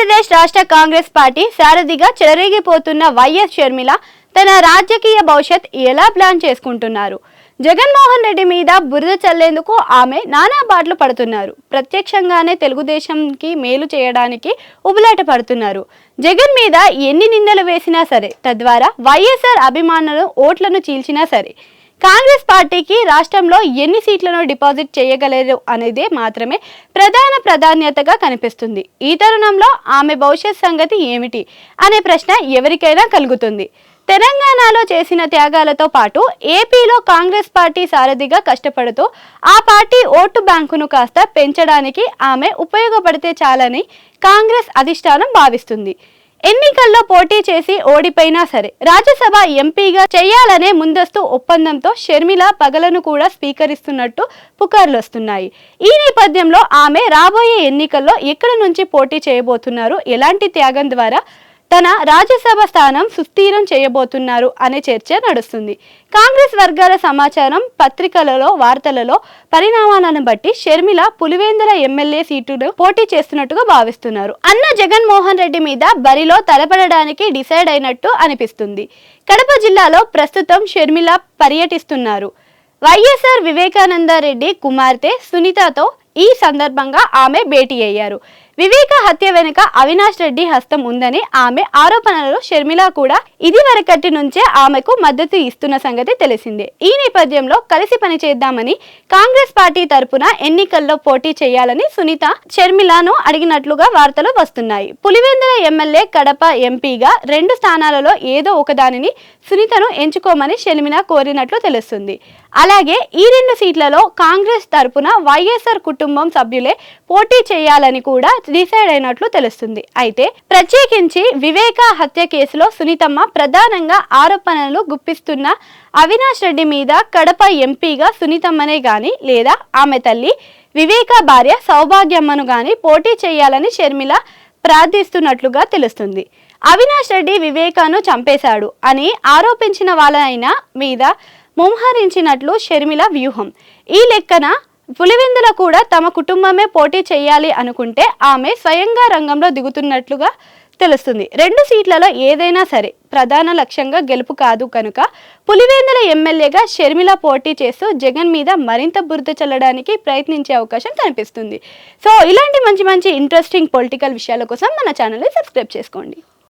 ఆంధ్రప్రదేశ్ రాష్ట్ర కాంగ్రెస్ పార్టీ సారథిగా చెలరేగిపోతున్న వైఎస్ షర్మిల తన రాజకీయ భవిష్యత్ ఎలా ప్లాన్ చేసుకుంటున్నారు? జగన్మోహన్ రెడ్డి మీద బురద చల్లేందుకు ఆమె నానా బాటలు పడుతున్నారు. ప్రత్యక్షంగానే తెలుగుదేశంకి మేలు చేయడానికి ఉబులాట పడుతున్నారు. జగన్ మీద ఎన్ని నిందలు వేసినా సరే తద్వారా వైఎస్ఆర్ అభిమానులు ఓట్లను చీల్చినా సరే కాంగ్రెస్ పార్టీకి రాష్ట్రంలో ఎన్ని సీట్లను డిపాజిట్ చేయగలరు అనేదే మాత్రమే ప్రధాన ప్రాధాన్యతగా కనిపిస్తుంది. ఈ తరుణంలో ఆమె భవిష్యత్ సంగతి ఏమిటి అనే ప్రశ్న ఎవరికైనా కలుగుతుంది. తెలంగాణలో చేసిన త్యాగాలతో పాటు ఏపీలో కాంగ్రెస్ పార్టీ సారథిగా కష్టపడుతూ ఆ పార్టీ ఓటు బ్యాంకును కాస్త పెంచడానికి ఆమె ఉపయోగపడితే చాలని కాంగ్రెస్ అధిష్టానం భావిస్తుంది. ఎన్నికల్లో పోటీ చేసి ఓడిపోయినా సరే రాజ్యసభ ఎంపీగా చేయాలనే ముందస్తు ఒప్పందంతో షర్మిల పగలను కూడా స్వీకరిస్తున్నట్టు పుకార్లు వస్తున్నాయి ఈ నేపథ్యంలో ఆమె రాబోయే ఎన్నికల్లో ఎక్కడి నుంచి పోటీ చేయబోతున్నారు? ఎలాంటి త్యాగం ద్వారా తన రాజ్యసభ స్థానం సుస్థిరం చేయబోతున్నారు అనే చర్చ నడుస్తుంది. కాంగ్రెస్ వర్గాల సమాచారం పత్రికలలో వార్తలలో పరిణామాలను బట్టి షర్మిల పులివేందర ఎమ్మెల్యే సీటును పోటీ చేస్తున్నట్టుగా భావిస్తున్నారు. అన్న జగన్మోహన్ రెడ్డి మీద బరిలో తలపడడానికి డిసైడ్ అయినట్టు అనిపిస్తుంది. కడప జిల్లాలో ప్రస్తుతం షర్మిల పర్యటిస్తున్నారు. వైఎస్ఆర్ వివేకానంద రెడ్డి కుమార్తె సునీతతో ఈ సందర్భంగా ఆమె భేటీ అయ్యారు. వివేక హత్య వెనుక అవినాష్ రెడ్డి హస్తం ఉందని ఆమె ఆరోపణలలో షర్మిల కూడా ఇది వరకటి నుంచే ఆమెకు మద్దతు ఇస్తున్న సంగతి తెలిసిందే. ఈ నేపథ్యంలో కలిసి పనిచేద్దామని కాంగ్రెస్ పార్టీ తరపున ఎన్నికల్లో పోటీ చేయాలని సునీత షర్మిలను అడిగినట్లుగా వార్తలు వస్తున్నాయి. పులివెందుల ఎమ్మెల్యే కడప ఎంపీగా రెండు స్థానాలలో ఏదో ఒకదానిని సునీతను ఎంచుకోమని షర్మిల కోరినట్లు తెలుస్తుంది. అలాగే ఈ రెండు సీట్లలో కాంగ్రెస్ తరపున వైఎస్ఆర్ కుటుంబం సభ్యులే పోటీ చేయాలని కూడా డిసైడ్ అయినట్లు తెలుస్తుంది. అయితే ప్రత్యేకించి వివేక హత్య కేసులో సునీతమ్మ ప్రధానంగా ఆరోపణలు గుప్పిస్తున్న అవినాష్ రెడ్డి మీద కడప ఎంపీగా సునీతమ్మనే గాని లేదా ఆమె తల్లి వివేక భార్య సౌభాగ్యమ్మను గాని పోటీ చేయాలని షర్మిల ప్రార్థిస్తున్నట్లుగా తెలుస్తుంది. అవినాష్ రెడ్డి వివేకాను చంపేశాడు అని ఆరోపించిన వాళ్ళైనా మీద ముంహరించినట్లు షర్మిల వ్యూహం. ఈ లెక్కన పులివెందుల కూడా తమ కుటుంబమే పోటీ చేయాలి అనుకుంటే ఆమె స్వయంగా రంగంలో దిగుతున్నట్లుగా తెలుస్తుంది. రెండు సీట్లలో ఏదైనా సరే ప్రధాన లక్ష్యంగా గెలుపు కాదు కనుక పులివేందుల ఎమ్మెల్యేగా షర్మిల పోటీ చేస్తూ జగన్ మీద మరింత బురద చల్లడానికి ప్రయత్నించే అవకాశం కనిపిస్తుంది. సో ఇలాంటి మంచి మంచి ఇంట్రెస్టింగ్ పొలిటికల్ విషయాల కోసం మన ఛానల్ని సబ్స్క్రైబ్ చేసుకోండి.